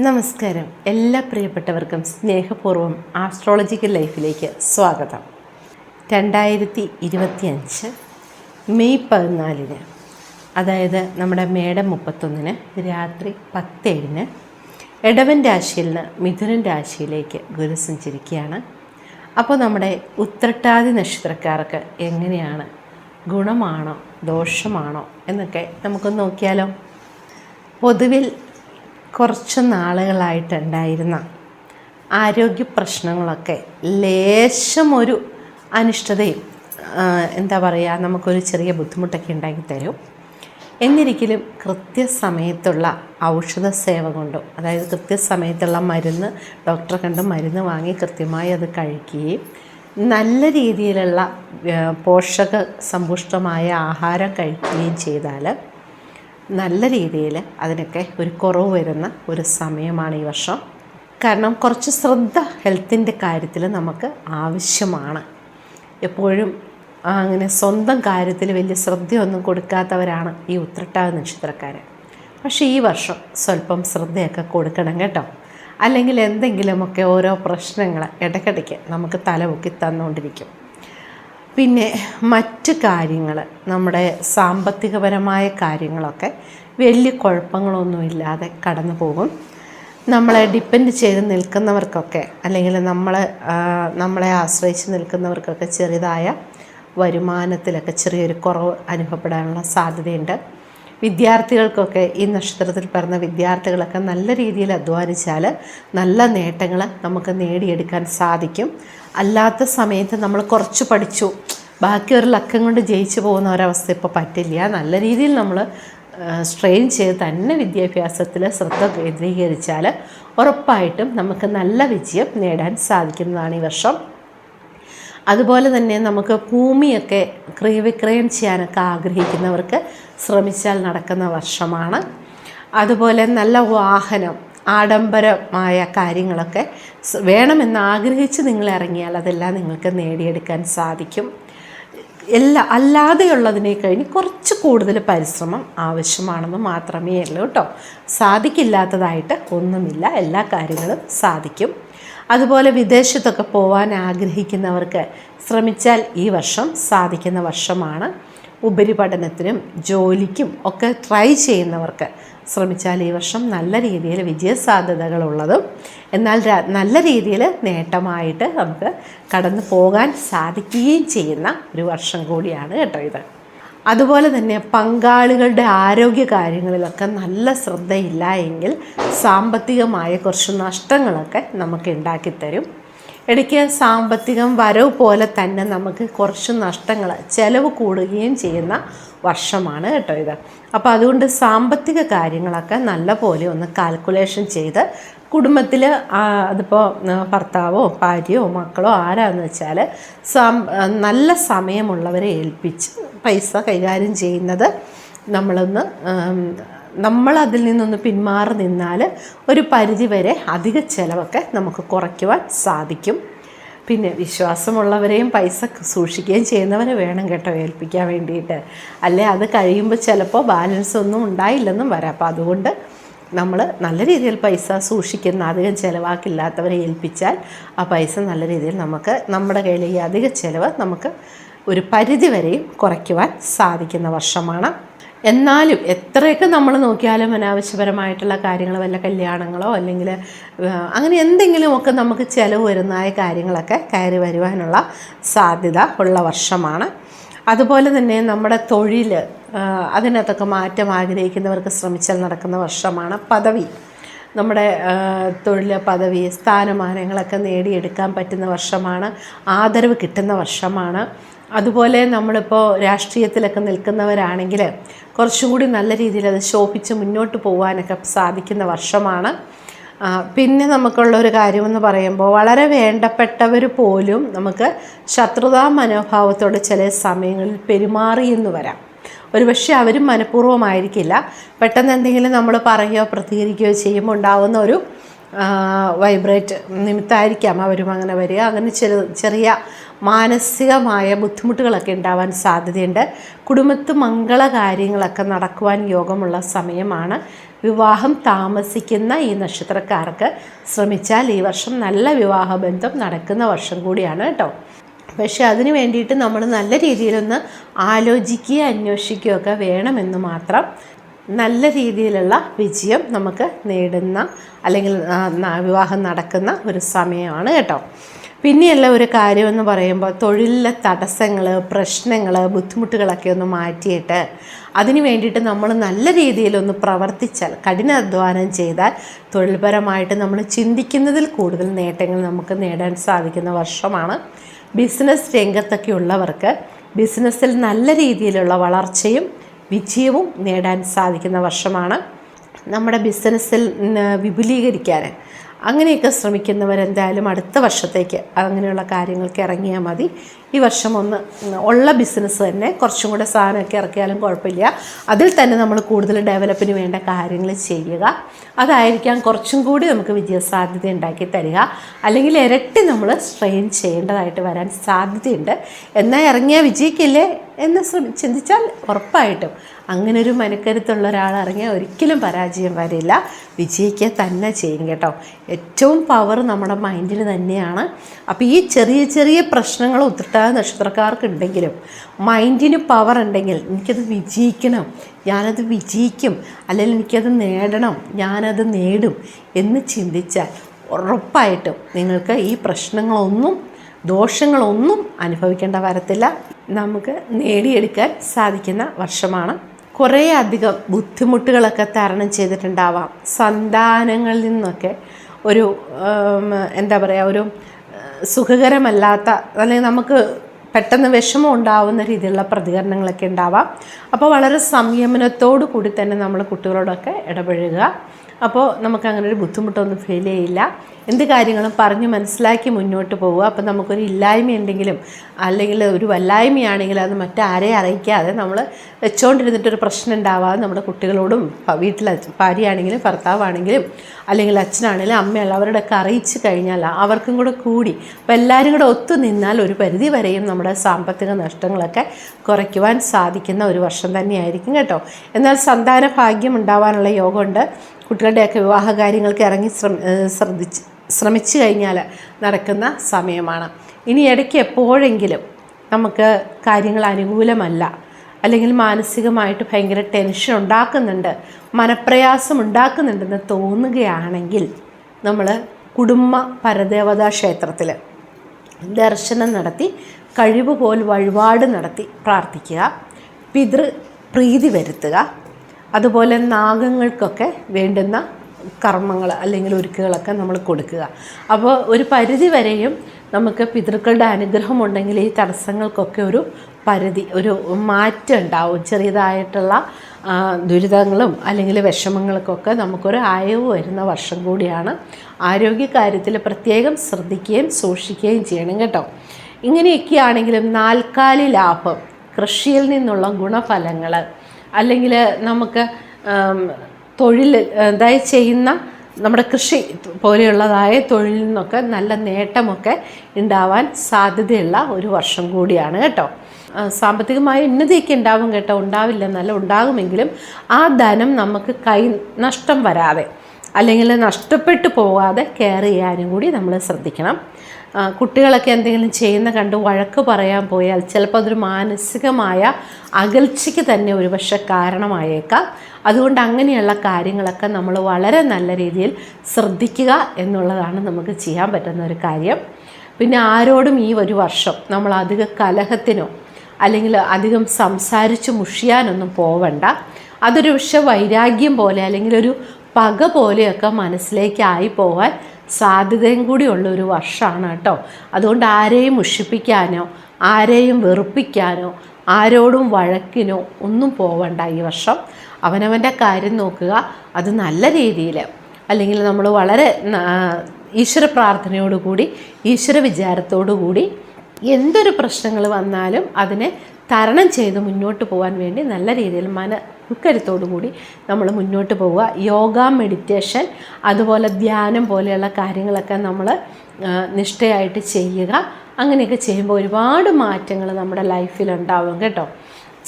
നമസ്കാരം. എല്ലാ പ്രിയപ്പെട്ടവർക്കും സ്നേഹപൂർവം ആസ്ട്രോളജിക്കൽ ലൈഫിലേക്ക് സ്വാഗതം. രണ്ടായിരത്തി ഇരുപത്തിയഞ്ച് മെയ് പതിനാലിന് അതായത് നമ്മുടെ മേടം മുപ്പത്തൊന്നിന് രാത്രി പത്തേഴിന് ഇടവൻ രാശിയിൽ നിന്ന് മിഥുനൻ രാശിയിലേക്ക് ഗുരു സഞ്ചരിക്കുകയാണ്. അപ്പോൾ നമ്മുടെ ഉത്രട്ടാതി നക്ഷത്രക്കാർക്ക് എങ്ങനെയാണ്? ഗുണമാണോ? ദോഷമാണോ? എന്നൊക്കെ നമുക്ക് നോക്കിയാലോ? പൊതുവിൽ കുറച്ച് നാളുകളായിട്ടുണ്ടായിരുന്ന ആരോഗ്യ പ്രശ്നങ്ങളൊക്കെ ലേശം ഒരു അനിഷ്ടതയും എന്താ പറയുക നമുക്കൊരു ചെറിയ ബുദ്ധിമുട്ടൊക്കെ ഉണ്ടാക്കി തരും എന്നിരിക്കലും കൃത്യസമയത്തുള്ള ഔഷധ സേവ കൊണ്ടും അതായത് കൃത്യസമയത്തുള്ള മരുന്ന് ഡോക്ടറെ കണ്ട് മരുന്ന് വാങ്ങി കൃത്യമായി അത് കഴിക്കുകയും നല്ല രീതിയിലുള്ള പോഷക സമ്പുഷ്ടമായ ആഹാരം കഴിക്കുകയും ചെയ്താൽ നല്ല രീതിയിൽ അതിനൊക്കെ ഒരു കുറവ് വരുന്ന ഒരു സമയമാണ് ഈ വർഷം. കാരണം കുറച്ച് ശ്രദ്ധ ഹെൽത്തിന്റെ കാര്യത്തിൽ നമുക്ക് ആവശ്യമാണ്. എപ്പോഴും അങ്ങനെ സ്വന്തം കാര്യത്തിൽ വലിയ ശ്രദ്ധയൊന്നും കൊടുക്കാത്തവരാണ് ഈ ഉത്രട്ടാവ് നക്ഷത്രക്കാർ. പക്ഷേ ഈ വർഷം സ്വല്പം ശ്രദ്ധയൊക്കെ കൊടുക്കണം കേട്ടോ. അല്ലെങ്കിൽ എന്തെങ്കിലുമൊക്കെ ഓരോ പ്രശ്നങ്ങൾ ഇടയ്ക്കിടയ്ക്ക് നമുക്ക് തലപൊക്കി തന്നുകൊണ്ടിരിക്കും. പിന്നെ മറ്റ് കാര്യങ്ങൾ നമ്മുടെ സാമ്പത്തികപരമായ കാര്യങ്ങളൊക്കെ വലിയ കുഴപ്പങ്ങളൊന്നുമില്ലാതെ കടന്നു പോകും. നമ്മളെ ഡിപ്പെൻഡ് ചെയ്ത് നിൽക്കുന്നവർക്കൊക്കെ അല്ലെങ്കിൽ നമ്മൾ നമ്മളെ ആശ്രയിച്ച് നിൽക്കുന്നവർക്കൊക്കെ ചെറുതായ വരുമാനത്തിലൊക്കെ ചെറിയൊരു കുറവ് അനുഭവപ്പെടാനുള്ള സാധ്യതയുണ്ട്. വിദ്യാർത്ഥികൾക്കൊക്കെ ഈ നക്ഷത്രത്തിൽ പറഞ്ഞ വിദ്യാർത്ഥികളൊക്കെ നല്ല രീതിയിൽ അധ്വാനിച്ചാൽ നല്ല നേട്ടങ്ങൾ നമുക്ക് നേടിയെടുക്കാൻ സാധിക്കും. അല്ലാത്ത സമയത്ത് നമ്മൾ കുറച്ച് പഠിച്ചു ബാക്കി ഒരു ലക്കം കൊണ്ട് ജയിച്ചു പോകുന്ന ഒരവസ്ഥ ഇപ്പോൾ പറ്റില്ല. നല്ല രീതിയിൽ നമ്മൾ സ്ട്രെയിൻ ചെയ്ത് തന്നെ വിദ്യാഭ്യാസത്തിൽ ശ്രദ്ധ കേന്ദ്രീകരിച്ചാൽ ഉറപ്പായിട്ടും നമുക്ക് നല്ല വിജയം നേടാൻ സാധിക്കുന്നതാണ് ഈ വർഷം. അതുപോലെ തന്നെ നമുക്ക് ഭൂമിയൊക്കെ ക്രയവിക്രയം ചെയ്യാനൊക്കെ ആഗ്രഹിക്കുന്നവർക്ക് ശ്രമിച്ചാൽ നടക്കുന്ന വർഷമാണ്. അതുപോലെ നല്ല വാഹനം ആഡംബരമായ കാര്യങ്ങളൊക്കെ വേണമെന്ന് ആഗ്രഹിച്ച് നിങ്ങൾ ഇറങ്ങിയാൽ അതെല്ലാം നിങ്ങൾക്ക് നേടിയെടുക്കാൻ സാധിക്കും. എല്ലാ അല്ലാതെയുള്ളതിനെ കഴിഞ്ഞ് കുറച്ച് കൂടുതൽ പരിശ്രമം ആവശ്യമാണെന്ന് മാത്രമേ ഉള്ളൂ കേട്ടോ. സാധിക്കില്ലാത്തതായിട്ട് ഒന്നുമില്ല. എല്ലാ കാര്യങ്ങളും സാധിക്കും. അതുപോലെ വിദേശത്തൊക്കെ പോകാൻ ആഗ്രഹിക്കുന്നവർക്ക് ശ്രമിച്ചാൽ ഈ വർഷം സാധിക്കുന്ന വർഷമാണ്. ഉപരിപഠനത്തിനും ജോലിക്കും ഒക്കെ ട്രൈ ചെയ്യുന്നവർക്ക് ശ്രമിച്ചാൽ ഈ വർഷം നല്ല രീതിയിൽ വിജയസാധ്യതകളുള്ളതും എന്നാൽ നല്ല രീതിയിൽ നേട്ടമായിട്ട് നമുക്ക് കടന്നു പോകാൻ സാധിക്കുകയും ചെയ്യുന്ന ഒരു വർഷം കൂടിയാണ് കേട്ടോ ഇത്. അതുപോലെ തന്നെ പങ്കാളികളുടെ ആരോഗ്യ കാര്യങ്ങളിലൊക്കെ നല്ല ശ്രദ്ധയില്ല എങ്കിൽ സാമ്പത്തികമായ കുറച്ച് നഷ്ടങ്ങളൊക്കെ നമുക്ക് ഉണ്ടാക്കിത്തരും. ഇടയ്ക്ക് സാമ്പത്തികം വരവ് പോലെ തന്നെ നമുക്ക് കുറച്ച് നഷ്ടങ്ങൾ ചിലവ് കൂടുകയും ചെയ്യുന്ന വർഷമാണ് കേട്ടോ ഇത്. അപ്പോൾ അതുകൊണ്ട് സാമ്പത്തിക കാര്യങ്ങളൊക്കെ നല്ല പോലെ ഒന്ന് കാൽക്കുലേഷൻ ചെയ്ത് കുടുംബത്തിൽ അതിപ്പോൾ ഭർത്താവോ ഭാര്യയോ മക്കളോ ആരാന്ന് വെച്ചാൽ നല്ല സമയമുള്ളവരെ ഏൽപ്പിച്ച് പൈസ കൈകാര്യം ചെയ്യുന്നത് നമ്മളൊന്ന് നമ്മൾ അതിൽ നിന്നൊന്ന് പിന്മാറി നിന്നാൽ ഒരു പരിധിവരെ അധിക ചിലവൊക്കെ നമുക്ക് കുറയ്ക്കുവാൻ സാധിക്കും. പിന്നെ വിശ്വാസമുള്ളവരെയും പൈസ സൂക്ഷിക്കുകയും ചെയ്യുന്നവരെ വേണം കേട്ടോ ഏൽപ്പിക്കാൻ വേണ്ടിയിട്ട്. അല്ലേ? അത് കഴിയുമ്പോൾ ചിലപ്പോൾ ബാലൻസ് ഒന്നും ഉണ്ടായില്ലെന്നും വരാം. അപ്പോൾ അതുകൊണ്ട് നമ്മൾ നല്ല രീതിയിൽ പൈസ സൂക്ഷിക്കുന്ന അധികം ചിലവാക്കില്ലാത്തവരെ ഏൽപ്പിച്ചാൽ ആ പൈസ നല്ല രീതിയിൽ നമുക്ക് നമ്മുടെ കയ്യിൽ ഈ അധിക ചിലവ് നമുക്ക് ഒരു പരിധി വരെയും കുറയ്ക്കുവാൻ സാധിക്കുന്ന വർഷമാണ്. എന്നാലും എത്രയൊക്കെ നമ്മൾ നോക്കിയാലും അനാവശ്യപരമായിട്ടുള്ള കാര്യങ്ങൾ വല്ല കല്യാണങ്ങളോ അല്ലെങ്കിൽ അങ്ങനെ എന്തെങ്കിലുമൊക്കെ നമുക്ക് ചിലവ് വരുന്നതായ കാര്യങ്ങളൊക്കെ കയറി വരുവാനുള്ള സാധ്യത ഉള്ള വർഷമാണ്. അതുപോലെ തന്നെ നമ്മുടെ തൊഴിൽ അതിനകത്തൊക്കെ മാറ്റം ആഗ്രഹിക്കുന്നവർക്ക് ശ്രമിച്ചാൽ നടക്കുന്ന വർഷമാണ് പദവി. നമ്മുടെ തൊഴിൽ പദവി സ്ഥാനമാനങ്ങളൊക്കെ നേടിയെടുക്കാൻ പറ്റുന്ന വർഷമാണ് ആദരവ് കിട്ടുന്ന വർഷമാണ്. അതുപോലെ നമ്മളിപ്പോൾ രാഷ്ട്രീയത്തിലൊക്കെ നിൽക്കുന്നവരാണെങ്കിൽ കുറച്ചും കൂടി നല്ല രീതിയിൽ അത് ശോഭിച്ച് മുന്നോട്ട് പോകാനൊക്കെ സാധിക്കുന്ന വർഷമാണ്. പിന്നെ നമുക്കുള്ള ഒരു കാര്യമെന്ന് പറയുമ്പോൾ വളരെ വേണ്ടപ്പെട്ടവർ പോലും നമുക്ക് ശത്രുതാ മനോഭാവത്തോടെ ചില സമയങ്ങളിൽ പെരുമാറിയെന്ന് വരാം. ഒരുപക്ഷെ അവരും മനഃപൂർവമായിരിക്കില്ല. പെട്ടെന്ന് എന്തെങ്കിലും നമ്മൾ പറയുകയോ പ്രതികരിക്കുകയോ ചെയ്യുമ്പോൾ ഉണ്ടാകുന്ന ഒരു വൈബ്രേറ്റ് നിമിത്തമായിരിക്കാം അവരും അങ്ങനെ വരിക. അങ്ങനെ ചെറു ചെറിയ മാനസികമായ ബുദ്ധിമുട്ടുകളൊക്കെ ഉണ്ടാവാൻ സാധ്യതയുണ്ട്. കുടുംബത്ത് മംഗള കാര്യങ്ങളൊക്കെ നടക്കുവാൻ യോഗമുള്ള സമയമാണ്. വിവാഹം താമസിക്കുന്ന ഈ നക്ഷത്രക്കാർക്ക് ശ്രമിച്ചാൽ ഈ വർഷം നല്ല വിവാഹബന്ധം നടക്കുന്ന വർഷം കൂടിയാണ് കേട്ടോ. പക്ഷെ അതിന് വേണ്ടിയിട്ട് നമ്മൾ നല്ല രീതിയിലൊന്ന് ആലോചിക്കുകയും അന്വേഷിക്കുകയൊക്കെ വേണമെന്ന് മാത്രം നല്ല രീതിയിലുള്ള വിജയം നമുക്ക് നേടുന്ന അല്ലെങ്കിൽ വിവാഹം നടക്കുന്ന ഒരു സമയമാണ് കേട്ടോ. പിന്നെയുള്ള ഒരു കാര്യമെന്ന് പറയുമ്പോൾ തൊഴിലിലെ തടസ്സങ്ങൾ പ്രശ്നങ്ങൾ ബുദ്ധിമുട്ടുകളൊക്കെ ഒന്ന് മാറ്റിയിട്ട് അതിനു വേണ്ടിയിട്ട് നമ്മൾ നല്ല രീതിയിലൊന്ന് പ്രവർത്തിച്ചാൽ കഠിനാധ്വാനം ചെയ്താൽ തൊഴിൽപരമായിട്ട് നമ്മൾ ചിന്തിക്കുന്നതിൽ കൂടുതൽ നേട്ടങ്ങൾ നമുക്ക് നേടാൻ സാധിക്കുന്ന വർഷമാണ്. ബിസിനസ് രംഗത്തൊക്കെ ഉള്ളവർക്ക് ബിസിനസ്സിൽ നല്ല രീതിയിലുള്ള വളർച്ചയും വിജയവും നേടാൻ സാധിക്കുന്ന വർഷമാണ് നമ്മുടെ ബിസിനസ്സിൽ വിപുലീകരിക്കാൻ അങ്ങനെയൊക്കെ ശ്രമിക്കുന്നവരെന്തായാലും അടുത്ത വർഷത്തേക്ക് അങ്ങനെയുള്ള കാര്യങ്ങൾക്ക് ഇറങ്ങിയാൽ മതി. ഈ വർഷം ഒന്ന് ഉള്ള ബിസിനസ് തന്നെ കുറച്ചും കൂടെ സാധനമൊക്കെ ഇറക്കിയാലും കുഴപ്പമില്ല. അതിൽ തന്നെ നമ്മൾ കൂടുതൽ ഡെവലപ്പിന് വേണ്ട കാര്യങ്ങൾ ചെയ്യുക. അതായിരിക്കാം കുറച്ചും കൂടി നമുക്ക് വിജയസാധ്യത ഉണ്ടാക്കി തരിക. അല്ലെങ്കിൽ ഇരട്ടി നമ്മൾ സ്ട്രെയിൻ ചെയ്യേണ്ടതായിട്ട് വരാൻ സാധ്യതയുണ്ട്. എന്നാൽ ഇറങ്ങിയാൽ വിജയിക്കില്ലേ എന്ന് ചിന്തിച്ചാൽ ഉറപ്പായിട്ടും. അങ്ങനെ ഒരു മനക്കരുത്തുള്ള ഒരാൾ ഇറങ്ങിയാൽ ഒരിക്കലും പരാജയം വരില്ല. വിജയിക്കുക തന്നെ ചെയ്യും കേട്ടോ. ഏറ്റവും പവർ നമ്മുടെ മൈൻഡിൽ തന്നെയാണ്. അപ്പോൾ ഈ ചെറിയ ചെറിയ പ്രശ്നങ്ങൾ ഉത്രട്ടാത നക്ഷത്രക്കാർക്കുണ്ടെങ്കിലും മൈൻഡിന് പവർ ഉണ്ടെങ്കിൽ എനിക്കത് വിജയിക്കണം ഞാനത് വിജയിക്കും അല്ലെങ്കിൽ എനിക്കത് നേടണം ഞാനത് നേടും എന്ന് ചിന്തിച്ചാൽ ഉറപ്പായിട്ടും നിങ്ങൾക്ക് ഈ പ്രശ്നങ്ങളൊന്നും ദോഷങ്ങളൊന്നും അനുഭവിക്കേണ്ട വരത്തില്ല. നമുക്ക് നേടിയെടുക്കാൻ സാധിക്കുന്ന വർഷമാണ്. കുറേ അധികം ബുദ്ധിമുട്ടുകളൊക്കെ തരണം ചെയ്തിട്ടുണ്ടാവാം. സന്താനങ്ങളിൽ നിന്നൊക്കെ ഒരു എന്താ പറയുക ഒരു സുഖകരമല്ലാത്ത അല്ലെങ്കിൽ നമുക്ക് പെട്ടെന്ന് വിഷമം ഉണ്ടാവുന്ന രീതിയിലുള്ള പ്രതികരണങ്ങളൊക്കെ ഉണ്ടാവാം. അപ്പോൾ വളരെ സംയമനത്തോടു കൂടി തന്നെ നമ്മൾ കുട്ടികളോടൊക്കെ ഇടപഴകുക. അപ്പോൾ നമുക്ക് അങ്ങനെ ഒരു ബുദ്ധിമുട്ടൊന്നും ഫീൽ ചെയ്യില്ല. എന്ത് കാര്യങ്ങളും പറഞ്ഞ് മനസ്സിലാക്കി മുന്നോട്ട് പോവുക. അപ്പം നമുക്കൊരു ഇല്ലായ്മ ഉണ്ടെങ്കിലും അല്ലെങ്കിൽ ഒരു വല്ലായ്മയാണെങ്കിൽ അത് മറ്റാരെ അറിയിക്കാതെ നമ്മൾ വെച്ചുകൊണ്ടിരുന്നിട്ടൊരു പ്രശ്നം ഉണ്ടാവാതെ നമ്മുടെ കുട്ടികളോടും വീട്ടിലെ ഭാര്യയാണെങ്കിലും ഭർത്താവാണെങ്കിലും അല്ലെങ്കിൽ അച്ഛനാണെങ്കിലും അമ്മയുള്ള അവരോടൊക്കെ അറിയിച്ച് കഴിഞ്ഞാൽ അവർക്കും കൂടെ കൂടി അപ്പോൾ എല്ലാവരും കൂടെ ഒത്തു നിന്നാൽ ഒരു പരിധി വരെയും നമ്മുടെ സാമ്പത്തിക നഷ്ടങ്ങളൊക്കെ കുറയ്ക്കുവാൻ സാധിക്കുന്ന ഒരു വർഷം തന്നെയായിരിക്കും കേട്ടോ. എന്നാൽ സന്താന ഭാഗ്യം ഉണ്ടാവാനുള്ള യോഗമുണ്ട്. കുട്ടികളുടെയൊക്കെ വിവാഹ കാര്യങ്ങൾക്ക് ഇറങ്ങി ശ്രദ്ധിച്ച് ശ്രമിച്ചു കഴിഞ്ഞാൽ നടക്കുന്ന സമയമാണ്. ഇനി ഇടയ്ക്ക് എപ്പോഴെങ്കിലും നമുക്ക് കാര്യങ്ങൾ അനുകൂലമല്ല അല്ലെങ്കിൽ മാനസികമായിട്ട് ഭയങ്കര ടെൻഷൻ ഉണ്ടാക്കുന്നുണ്ട് മനപ്രയാസം ഉണ്ടാക്കുന്നുണ്ടെന്ന് തോന്നുകയാണെങ്കിൽ നമ്മൾ കുടുംബ പരദേവതാ ക്ഷേത്രത്തിൽ ദർശനം നടത്തി കഴിവ് പോൽ വഴിപാട് നടത്തി പ്രാർത്ഥിക്കുക പിതൃ പ്രീതി വരുത്തുക അതുപോലെ നാഗങ്ങൾക്കൊക്കെ വേണ്ടുന്ന കർമ്മങ്ങൾ അല്ലെങ്കിൽ ഒരുക്കുകളൊക്കെ നമ്മൾ കൊടുക്കുക. അപ്പോൾ ഒരു പരിധി വരെയും നമുക്ക് പിതൃക്കളുടെ അനുഗ്രഹം ഉണ്ടെങ്കിൽ ഈ തടസ്സങ്ങൾക്കൊക്കെ ഒരു പരിധി ഒരു മാറ്റം ഉണ്ടാവും. ചെറിയതായിട്ടുള്ള ദുരിതങ്ങളും അല്ലെങ്കിൽ വിഷമങ്ങൾക്കൊക്കെ നമുക്കൊരു അയവ് വരുന്ന വർഷം കൂടിയാണ്. ആരോഗ്യകാര്യത്തിൽ പ്രത്യേകം ശ്രദ്ധിക്കുകയും സൂക്ഷിക്കുകയും ചെയ്യണം കേട്ടോ. ഇങ്ങനെയൊക്കെയാണെങ്കിലും നാൽക്കാലി ലാഭം കൃഷിയിൽ നിന്നുള്ള ഗുണഫലങ്ങൾ അല്ലെങ്കിൽ നമുക്ക് തൊഴിൽ അതായത് ചെയ്യുന്ന നമ്മുടെ കൃഷി പോലെയുള്ളതായ തൊഴിലിൽ നിന്നൊക്കെ നല്ല നേട്ടമൊക്കെ ഉണ്ടാവാൻ സാധ്യതയുള്ള ഒരു വർഷം കൂടിയാണ് കേട്ടോ. സാമ്പത്തികമായ ഉന്നതിയൊക്കെ ഉണ്ടാവും കേട്ടോ. ഉണ്ടാവില്ല നല്ല ഉണ്ടാകുമെങ്കിലും ആ ധനം നമുക്ക് കൈ നഷ്ടം വരാതെ അല്ലെങ്കിൽ നഷ്ടപ്പെട്ടു പോകാതെ കെയർ ചെയ്യാനും കൂടി നമ്മൾ ശ്രദ്ധിക്കണം. കുട്ടികളൊക്കെ എന്തെങ്കിലും ചെയ്യുന്ന കണ്ട് വഴക്ക് പറയാൻ പോയാൽ ചിലപ്പോൾ അതൊരു മാനസികമായ അകൽച്ചയ്ക്ക് തന്നെ ഒരുപക്ഷെ കാരണമായേക്കാം. അതുകൊണ്ട് അങ്ങനെയുള്ള കാര്യങ്ങളൊക്കെ നമ്മൾ വളരെ നല്ല രീതിയിൽ ശ്രദ്ധിക്കുക എന്നുള്ളതാണ് നമുക്ക് ചെയ്യാൻ പറ്റുന്ന ഒരു കാര്യം. പിന്നെ ആരോടും ഈ ഒരു വർഷം നമ്മൾ അധിക കലഹത്തിനോ അല്ലെങ്കിൽ അധികം സംസാരിച്ച് മുഷിയാനൊന്നും പോവണ്ട. അതൊരു പക്ഷെ വൈരാഗ്യം പോലെ അല്ലെങ്കിൽ ഒരു പക പോലെയൊക്കെ മനസ്സിലേക്കായി പോകാൻ സാധ്യതയും കൂടിയുള്ള ഒരു വർഷമാണ് കേട്ടോ. അതുകൊണ്ട് ആരെയും മുഷിപ്പിക്കാനോ ആരെയും വെറുപ്പിക്കാനോ ആരോടും വഴക്കിനോ ഒന്നും പോവണ്ട ഈ വർഷം. അവനവന്റെ കാര്യം നോക്കുക. അത് നല്ല രീതിയിൽ അല്ലെങ്കിൽ നമ്മൾ വളരെ ഈശ്വര പ്രാർത്ഥനയോടുകൂടി ഈശ്വര വിചാരത്തോടു കൂടി എന്തൊരു പ്രശ്നങ്ങൾ വന്നാലും അതിനെ തരണം ചെയ്ത് മുന്നോട്ട് പോകാൻ വേണ്ടി നല്ല രീതിയിൽ മന കൂടി നമ്മൾ മുന്നോട്ട് പോവുക. യോഗ മെഡിറ്റേഷൻ അതുപോലെ ധ്യാനം പോലെയുള്ള കാര്യങ്ങളൊക്കെ നമ്മൾ നിഷ്ഠയായിട്ട് ചെയ്യുക. അങ്ങനെയൊക്കെ ചെയ്യുമ്പോൾ ഒരുപാട് മാറ്റങ്ങൾ നമ്മുടെ ലൈഫിൽ ഉണ്ടാവും കേട്ടോ.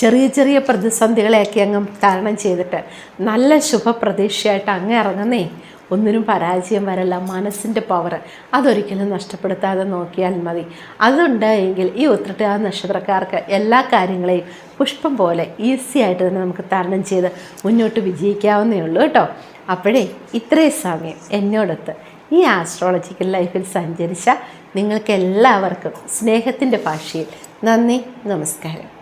ചെറിയ ചെറിയ പ്രതിസന്ധികളെയൊക്കെ അങ്ങ് തരണം ചെയ്തിട്ട് നല്ല ശുഭപ്രതീക്ഷയായിട്ട് അങ്ങ് ഇറങ്ങുന്നേ. ഒന്നിനും പരാജയം വരല്ല. മനസ്സിന്റെ പവർ അതൊരിക്കലും നഷ്ടപ്പെടുത്താതെ നോക്കിയാൽ മതി. അതുണ്ടെങ്കിൽ ഈ ഉത്രട്ടാ നക്ഷത്രക്കാർക്ക് എല്ലാ കാര്യങ്ങളെയും പുഷ്പം പോലെ ഈസി ആയിട്ട് തന്നെ നമുക്ക് തരണം ചെയ്ത് മുന്നോട്ട് വിജയിക്കാവുന്നേ ഉള്ളൂ കേട്ടോ. അപ്പോഴേ ഇത്രയും സമയം എന്നോടൊത്ത് ഈ ആസ്ട്രോളജിക്കൽ ലൈഫിൽ സഞ്ചരിച്ച നിങ്ങൾക്ക് എല്ലാവർക്കും സ്നേഹത്തിന്റെ ഭാഷയിൽ നന്ദി നമസ്കാരം.